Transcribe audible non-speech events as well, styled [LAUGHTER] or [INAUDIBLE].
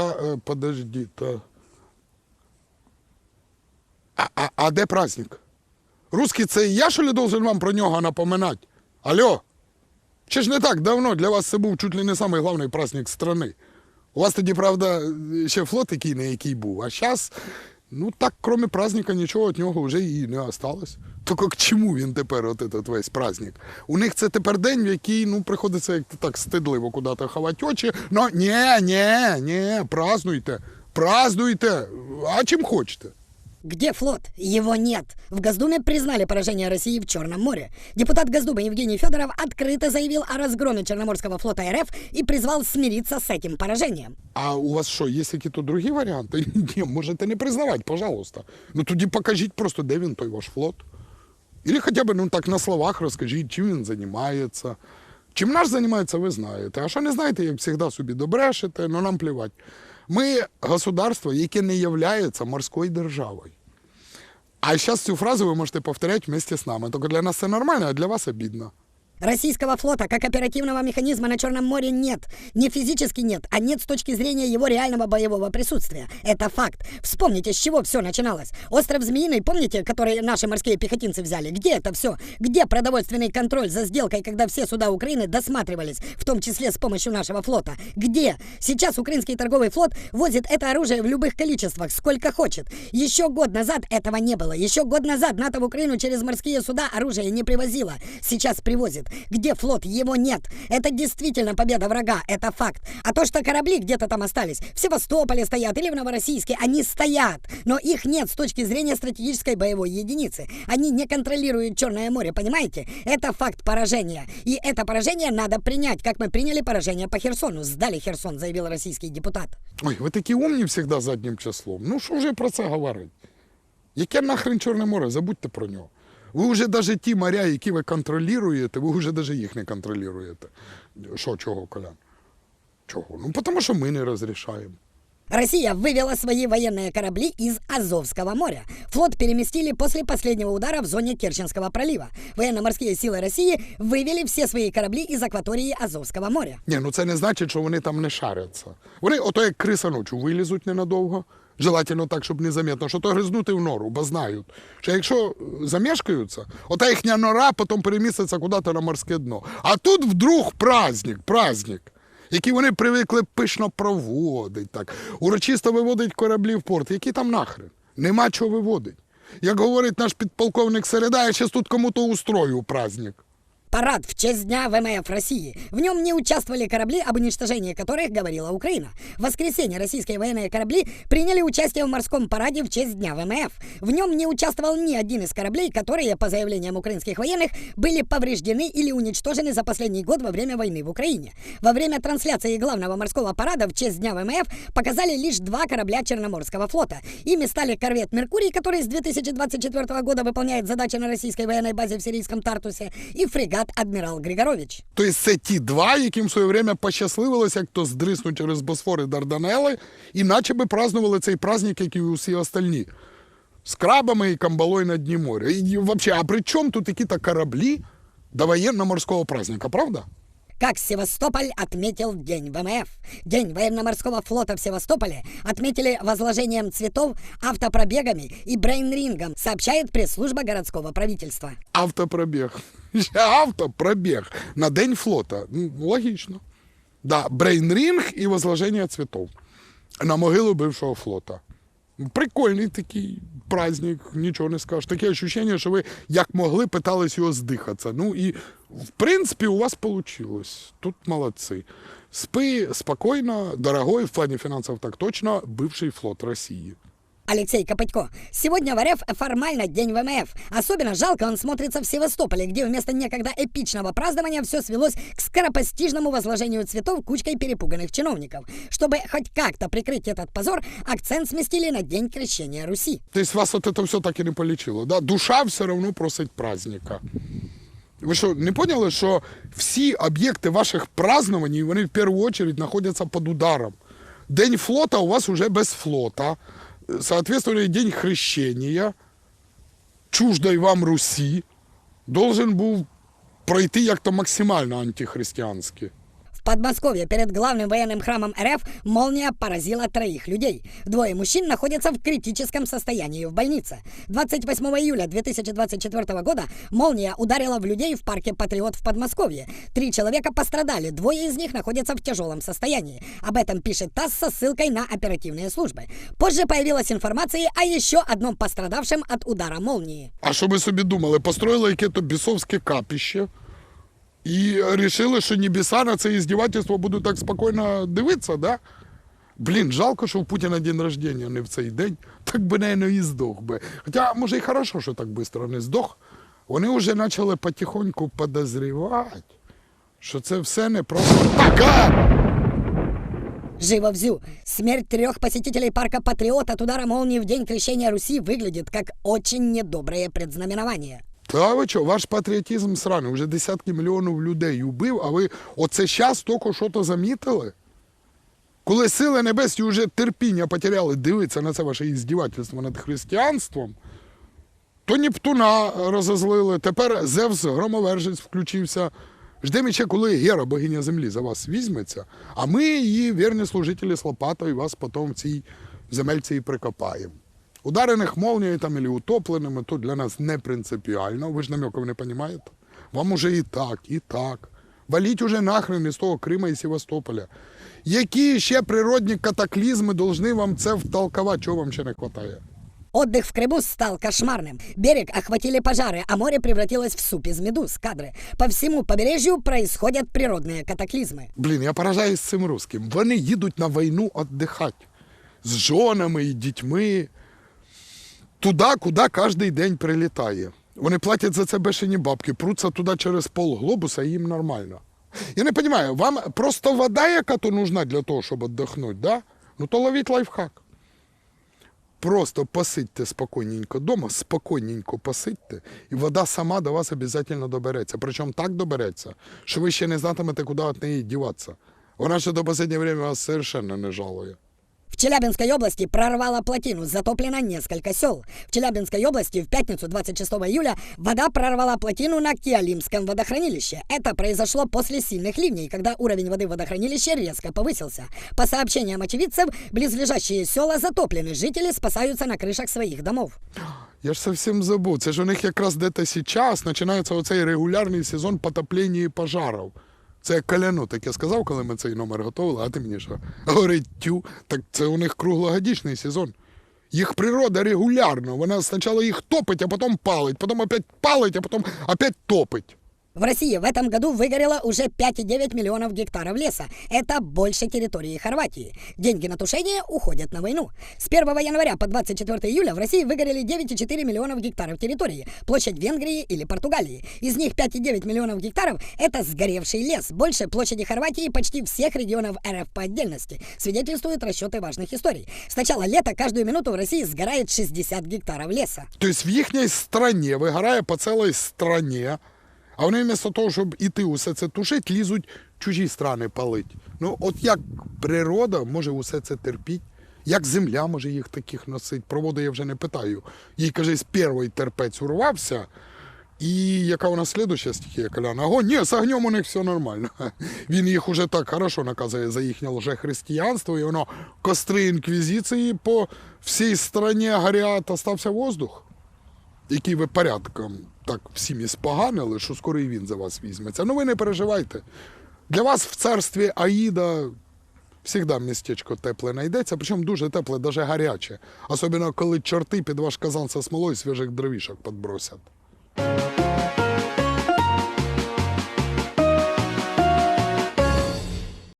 Е, подожди, та... А, а, а де праздник? Русський це я, що ли, должен вам про нього напоминати? Алло? Чи ж не так давно для вас це був чуть ли не самий головний праздник страни? У вас тоді, правда, ще флот який не який був, а зараз, ну так, кроме праздника, нічого від нього вже і не осталось. То к чому він тепер, от этот весь праздник? У них це тепер день, в який ну, приходиться як так стидливо куди-то ховати очі. Ну, ні, ні, ні, празднуйте, празднуйте, а чим хочете. Где флот? Его нет. В Госдуме признали поражение России в Черном море. Депутат Госдумы Евгений Федоров открыто заявил о разгроме Черноморского флота РФ и призвал смириться с этим поражением. А у вас що, є які-то другі варіанти? [LAUGHS] Ні, можете не признавати, пожалуйста. Ну тоді покажіть просто, де він той ваш флот. Или хоча б ну, так на словах розкажіть, чим він займається. Чим наш займається, ви знаєте. А що не знаєте, як завжди собі добрешете, ну нам плівать. Ми государство, яке не є морською державою. А зараз цю фразу ви можете повторяти вместе з нами. Тільки для нас це нормально, а для вас обідно. Российского флота как оперативного механизма на Черном море нет. Не физически нет, а нет с точки зрения его реального боевого присутствия. Это факт. Вспомните, с чего все начиналось. Остров Змеиный, помните, который наши морские пехотинцы взяли? Где это все? Где продовольственный контроль за сделкой, когда все суда Украины досматривались, в том числе с помощью нашего флота? Где? Сейчас украинский торговый флот возит это оружие в любых количествах, сколько хочет. Еще год назад этого не было. Еще год назад НАТО в Украину через морские суда оружие не привозило. Сейчас привозит Где флот? Его нет. Это действительно победа врага, это факт. А то, что корабли где-то там остались, в Севастополе стоят или в Новороссийске, они стоят. Но их нет с точки зрения стратегической боевой единицы. Они не контролируют Черное море, понимаете? Это факт поражения. И это поражение надо принять, как мы приняли поражение по Херсону. Сдали Херсон, заявил российский депутат. Ой, ви такі умні завжди заднім числом. Ну що вже про це говорить? Яке нахрен Чорне море? Забудьте про нього. Ви вже навіть ті моря, які ви контролюєте, ви вже навіть їх не контролюєте. Що, чого, Колян? Чого? Ну, тому що ми не розрішаємо. Россия вывела свои военные корабли из Азовского моря. Флот переместили после последнего удара в зоне Керченского пролива. Военно-морские силы России вывели все свои корабли из акватории Азовского моря. Ні, ну це не значить, що вони там не шаряться. Вони ото як криса ночі вилізуть ненадовго. Желательно так, щоб незаметно, що то гризнути в нору, бо знають, що якщо е, замешкаються, ота їхня нора потім переміститься куди-то на морське дно. А тут вдруг праздник, праздник, Який вони привикли пишно проводить, так, урочисто виводить кораблі в порт. які там нахрен? Нема чого виводить. Як говорить наш підполковник Середа, я зараз тут кому-то устрою праздник. Парад в честь Дня ВМФ России. В нем не участвовали корабли, об уничтожении которых говорила Украина. В воскресенье российские военные корабли приняли участие в морском параде в честь Дня ВМФ. В нем не участвовал ни один из кораблей, которые, по заявлениям украинских военных, были повреждены или уничтожены за последний год во время войны в Украине. Во время трансляции главного морского парада в честь Дня ВМФ показали лишь два корабля Черноморского флота. Ими стали корвет «Меркурий», который с 2024 года выполняет задачи на российской военной базе в сирийском Тартусе, и фрегат «Адмирал Григорович». Тобто це ті два, яким в своє время пощасливилося, як то здриснуть через Босфор і Дарданели, і наче би празднували цей праздник, як і усі остальні. З крабами і камбалою на дні моря. І взагалі, а при чому тут які-то кораблі до воєнно-морського праздника, правда? Как Севастополь отметил День ВМФ. День военно-морского флота в Севастополе отметили возложением цветов, автопробегами и брейнрингом, сообщает пресс-служба городского правительства. Автопробіг. [LAUGHS] Ще Автопробіг на День флота. Ну, логічно. Да, брейнрінг і возложення цвітов на могилу бившого флота. Прикольний такий праздник, нічого не скажеш. Таке відчуття, що ви як могли питались його здихатися. Ну і в принципі у вас вийшло. Тут молодці. Спи спокійно, дорогой, в плані фінансів так точно, бивший флот Росії. Алексей Копытько. Сегодня в РФ формально День ВМФ. Особенно жалко он смотрится в Севастополе, где вместо некогда эпичного празднования все свелось к скоропостижному возложению цветов кучкой перепуганных чиновников. Чтобы хоть как-то прикрыть этот позор, акцент сместили на День крещения Руси. Тобто вас от це все так і не полічило. Да? Душа все одно просить праздника. Ви що, не поняли, що всі об'єкти ваших празднувань, вони в першу чергу знаходяться під ударом. День флота у вас уже без флота. Соответственно, день хрещення, чуждой вам Русі, должен був пройти як-то максимально антихристиянськи. В Подмосковье перед главным военным храмом РФ молния поразила троих людей. Двое мужчин находятся в критическом состоянии в больнице. 28 июля 2024 года молния ударила в людей в парке Патриот в Подмосковье. Три человека пострадали, двое из них находятся в тяжелом состоянии. Об этом пишет ТАСС со ссылкой на оперативные службы. Позже появилась информация о еще одном пострадавшем от удара молнии. А що ви собі думали? Построїли яке-то бісовське капіще і вирішили, що небеса на це іздівательство будуть так спокійно дивитися, да? Блін, жалко, що у Путіна день рождення не в цей день. Так би, наверное, і здох би. Хоча, може, і хорошо, що так швидко не здох. Вони вже почали потихоньку подозрівати, що це все не просто така. Живо взю. Смерть трех посетителей парка Патриот от удара молнии в день крещения Руси выглядит как очень недоброе предзнаменование. Та ви що, ваш патріотизм сраний, вже десятки мільйонів людей убив, а ви оце щас тільки що то замітили? Коли сили небесні вже терпіння потеряли дивитися на це ваше іздівательство над християнством, то Нептуна розозлили, тепер Зевс громовержець включився. Ждемо ще, коли Гера, богиня землі, за вас візьметься, а ми, її вірні служителі з лопатою, вас потім в цій земельці і прикопаємо. Ударених молнією там или утопленими, то для нас не принципіально. Ви ж намеків не розумієте? Вам уже і так, і так. Валіть уже нахрен із того Крима і Севастополя. Які ще природні катаклізми должны вам це втолковати, чого вам ще не вистачає? Отдых в Крыму стал кошмарным. Берег охватили пожары, а море превратилось в суп из медуз. Кадры. По всему побережью происходят природные катаклизмы. Блін, я поражаюсь цим русским. Вони їдуть на війну віддихати. З жонами і дітьми. Туди, куди кожен день прилітає. Вони платять за це бешені бабки, пруться туди через пол глобуса, і їм нормально. Я не розумію, вам просто вода, яка то нужна для того, щоб віддохнути, да? Ну то ловіть лайфхак. Просто посидьте спокійненько вдома, спокійненько посидьте, і вода сама до вас обов'язково добереться. Причому так добереться, що ви ще не знатимете, куди від неї діватися. Вона ще до останнього часу вас совершенно не жалує. В Челябинской области прорвало плотину, затоплено несколько сел. В Челябинской области в пятницу 26 июля вода прорвала плотину на Киалимском водохранилище. Это произошло после сильных ливней, когда уровень воды в водохранилище резко повысился. По сообщениям очевидцев, близлежащие села затоплены, жители спасаются на крышах своих домов. Я ж совсем забув. Це ж у них якраз десь зараз починається оцей регулярний сезон потоплення і пожарів. Це як так таке сказав, коли ми цей номер готували, а ти мені що? Говорить, тю, так це у них круглогодічний сезон. Їх природа регулярно. Вона спочатку їх топить, а потім палить, потім опять палить, а потім опять топить. В России в этом году выгорело уже 5,9 миллионов гектаров леса. Это больше территории Хорватии. Деньги на тушение уходят на войну. С 1 января по 24 июля в России выгорели 9,4 миллионов гектаров территории, площадь Венгрии или Португалии. Из них 5,9 миллионов гектаров – это сгоревший лес, больше площади Хорватии и почти всех регионов РФ по отдельности, свидетельствуют расчеты важных историй. С начала лета каждую минуту в России сгорает 60 гектаров леса. Тобто в їхній страні вигорає по цілій страні, а вони вместо того, щоб іти усе це тушити, лізуть чужі страни палить. Ну, от як природа може усе це терпіти? Як земля може їх таких носити? Про воду я вже не питаю. Їй, каже, з перший терпець урвався. І яка у нас слідуща стихія Коляна? Ого, ні, з огнем у них все нормально. [LAUGHS] Він їх уже так хорошо наказує за їхнє лжехристиянство, і воно костри інквізиції по всій страні горять, остався воздух який ви порядком так всім споганили, що скоро і він за вас візьметься. Ну ви не переживайте. Для вас в царстві Аїда завжди містечко тепле знайдеться, причому дуже тепле, навіть гаряче. Особливо, коли чорти під ваш казан со смолою свіжих дровішок підбросять.